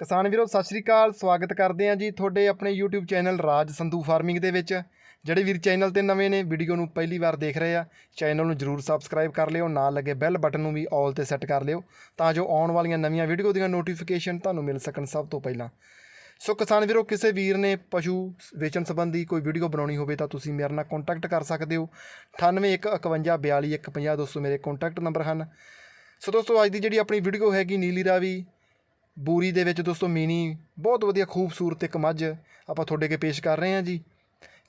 ਕਿਸਾਨ ਵੀਰੋ, ਸਤਿ ਸ਼੍ਰੀ ਅਕਾਲ, ਸਵਾਗਤ ਕਰਦੇ ਹਾਂ ਜੀ ਤੁਹਾਡੇ ਆਪਣੇ YouTube channel Raj Sandhu farming ਦੇ ਵਿੱਚ। ਜਿਹੜੇ ਵੀਰ ਚੈਨਲ ਤੇ ਨਵੇਂ ਨੇ, ਵੀਡੀਓ ਨੂੰ ਪਹਿਲੀ ਵਾਰ ਦੇਖ ਰਹੇ ਆ, ਚੈਨਲ ਨੂੰ ਜਰੂਰ ਸਬਸਕ੍ਰਾਈਬ ਕਰ ਲਿਓ, ਨਾਲ ਲੱਗੇ ਬੈਲ ਬਟਨ ਨੂੰ ਵੀ ਆਲ ਤੇ ਸੈੱਟ ਕਰ ਲਿਓ, ਤਾਂ ਜੋ ਆਉਣ ਵਾਲੀਆਂ ਨਵੀਆਂ ਵੀਡੀਓ ਦੀਆਂ ਨੋਟੀਫਿਕੇਸ਼ਨ ਤੁਹਾਨੂੰ ਮਿਲ ਸਕਣ ਸਭ ਤੋਂ ਪਹਿਲਾਂ। ਸੋ ਕਿਸਾਨ ਵੀਰੋ, ਕਿਸੇ ਵੀਰ ਨੇ ਪਸ਼ੂ ਵੇਚਣ ਸੰਬੰਧੀ ਕੋਈ ਵੀਡੀਓ ਬਣਾਉਣੀ ਹੋਵੇ ਤਾਂ ਤੁਸੀਂ ਮੇਰੇ ਨਾਲ ਕੰਟੈਕਟ ਕਰ ਸਕਦੇ ਹੋ। 981542150200 ਮੇਰੇ ਕੰਟੈਕਟ ਨੰਬਰ ਹਨ। ਸੋ ਦੋਸਤੋ, ਅੱਜ ਦੀ ਜਿਹੜੀ ਆਪਣੀ ਵੀਡੀਓ ਹੈਗੀ, ਨੀਲੀ ਰਾਵੀ ਬੂਰੀ ਦੇ ਵਿੱਚ ਦੋਸਤੋ ਮੀਨੀ ਬਹੁਤ ਵਧੀਆ ਖੂਬਸੂਰਤ ਇੱਕ ਮੱਝ ਆਪਾਂ ਤੁਹਾਡੇ ਅੱਗੇ ਪੇਸ਼ ਕਰ ਰਹੇ ਹਾਂ ਜੀ।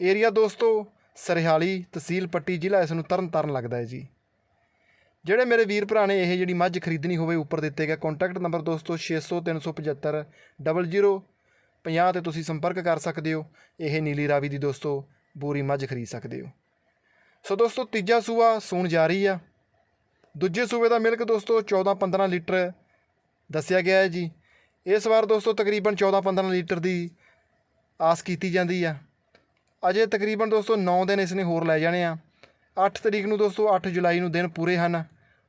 ਏਰੀਆ ਦੋਸਤੋ, ਸਰਹਾਲੀ ਤਹਿਸੀਲ ਪੱਟੀ ਜ਼ਿਲ੍ਹਾ ਇਸ ਨੂੰ ਤਰਨ ਤਾਰਨ ਲੱਗਦਾ ਹੈ ਜੀ। ਜਿਹੜੇ ਮੇਰੇ ਵੀਰ ਭਰਾ ਨੇ ਇਹ ਜਿਹੜੀ ਮੱਝ ਖਰੀਦਣੀ ਹੋਵੇ ਉੱਪਰ ਦਿੱਤੇ ਗਏ ਕੰਟੈਕਟ ਨੰਬਰ ਦੋਸਤੋ 600 375 00 50 ਤੇ ਤੁਸੀਂ ਸੰਪਰਕ ਕਰ ਸਕਦੇ ਹੋ। ਇਹ ਨੀਲੀ ਰਾਵੀ ਦੀ ਦੋਸਤੋ ਬੂਰੀ ਮੱਝ ਖਰੀਦ ਸਕਦੇ ਹੋ। ਸੋ ਦੋਸਤੋ ਤੀਜਾ ਸੂਆ ਸੂਣ ਜਾਰੀ ਆ। ਦੂਜੇ ਸੂਬੇ ਦਾ ਮਿਲਕ ਦੋਸਤੋ 14 15 ਲੀਟਰ ਦੱਸਿਆ ਗਿਆ ਹੈ ਜੀ। ਇਸ ਵਾਰ ਦੋਸਤੋ ਤਕਰੀਬਨ 14 15 ਲੀਟਰ ਦੀ ਆਸ ਕੀਤੀ ਜਾਂਦੀ ਆ। ਅਜੇ ਤਕਰੀਬਨ ਦੋਸਤੋ 9 ਦਿਨ ਇਸ ਨੇ ਹੋਰ ਲੈ ਜਾਣੇ ਆ। 8 ਤਰੀਕ ਨੂੰ ਦੋਸਤੋ 8 ਜੁਲਾਈ ਨੂੰ ਦਿਨ ਪੂਰੇ ਹਨ।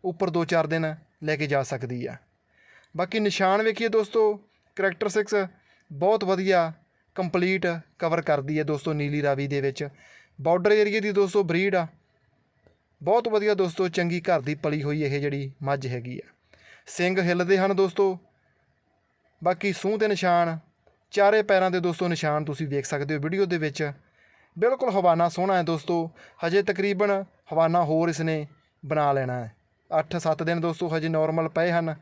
ਉੱਪਰ 2-4 ਦਿਨ ਲੈ ਕੇ ਜਾ ਸਕਦੀ ਆ। ਬਾਕੀ ਨਿਸ਼ਾਨ ਵੇਖੀਏ ਦੋਸਤੋ ਕਰੈਕਟਰ 6 ਬਹੁਤ ਵਧੀਆ ਕੰਪਲੀਟ ਕਵਰ ਕਰਦੀ ਹੈ ਦੋਸਤੋ ਨੀਲੀ ਰਾਵੀ ਦੇ ਵਿੱਚ। ਬਾਰਡਰ ਏਰੀਆ ਦੀ ਦੋਸਤੋ ਬਰੀਡ ਆ। ਬਹੁਤ ਵਧੀਆ ਦੋਸਤੋ ਚੰਗੀ ਘਰ ਦੀ ਪਲੀ ਹੋਈ ਇਹ ਜਿਹੜੀ ਮੱਝ ਹੈਗੀ ਆ। ਸਿੰਘ ਹਿੱਲਦੇ ਹਨ ਦੋਸਤੋ। ਬਾਕੀ ਸੂਹ ਦੇ ਨਿਸ਼ਾਨ, ਚਾਰੇ ਪੈਰਾਂ ਦੇ ਦੋਸਤੋ ਨਿਸ਼ਾਨ ਤੁਸੀਂ ਵੇਖ ਸਕਦੇ ਹੋ ਵੀਡੀਓ ਦੇ ਵਿੱਚ। ਬਿਲਕੁਲ ਹਵਾਨਾ ਸੋਹਣਾ ਹੈ ਦੋਸਤੋ, ਹਜੇ ਤਕਰੀਬਨ ਹਵਾਨਾ ਹੋਰ ਇਸਨੇ ਬਣਾ ਲੈਣਾ ਹੈ। 8-7 ਦਿਨ ਦੋਸਤੋ ਹਜੇ ਨਾਰਮਲ ਪਏ ਹਨ,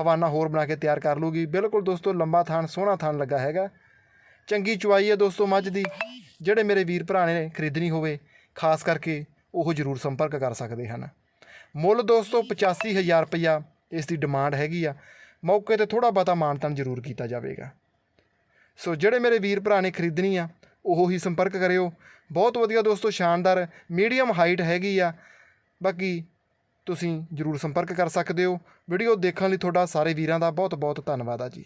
ਹਵਾਨਾ ਹੋਰ ਬਣਾ ਕੇ ਤਿਆਰ ਕਰ ਲੂਗੀ ਬਿਲਕੁਲ ਦੋਸਤੋ ਲੰਬਾ ਥਾਨ, ਸੋਹਣਾ ਥਾਨ ਲੱਗਾ ਹੈਗਾ। ਚੰਗੀ ਚੁਆਈ ਹੈ ਦੋਸਤੋ ਮੱਝ ਦੀ, ਜਿਹੜੇ ਮੇਰੇ ਵੀਰ ਭਰਾ ਨੇ ਖਰੀਦਣੀ ਹੋਵੇ, ਖਾਸ ਕਰਕੇ ਉਹ ਜ਼ਰੂਰ ਸੰਪਰਕ ਕਰ ਸਕਦੇ ਹਨ। ਮੁੱਲ ਦੋਸਤੋ 85000 ਰੁਪਇਆ ਇਸ ਦੀ ਡਿਮਾਂਡ ਹੈਗੀ ਆ। ਮੌਕੇ ਤੇ ਥੋੜਾ ਬਹੁਤਾ ਮਾਨਤਨ ਜ਼ਰੂਰ ਕੀਤਾ ਜਾਵੇਗਾ। ਸੋ ਜਿਹੜੇ ਮੇਰੇ ਵੀਰ ਭਰਾ ਨੇ ਖਰੀਦਣੀ ਆ, ਉਹ ਹੀ ਸੰਪਰਕ ਕਰਿਓ। ਬਹੁਤ ਵਧੀਆ ਦੋਸਤੋ, ਸ਼ਾਨਦਾਰ ਮੀਡੀਅਮ ਹਾਈਟ ਹੈਗੀ ਆ। ਬਾਕੀ ਤੁਸੀਂ ਜ਼ਰੂਰ ਸੰਪਰਕ ਕਰ ਸਕਦੇ ਹੋ। ਵੀਡੀਓ ਦੇਖਣ ਲਈ ਤੁਹਾਡਾ ਸਾਰੇ ਵੀਰਾਂ ਦਾ ਬਹੁਤ ਬਹੁਤ ਧੰਨਵਾਦ ਆ ਜੀ।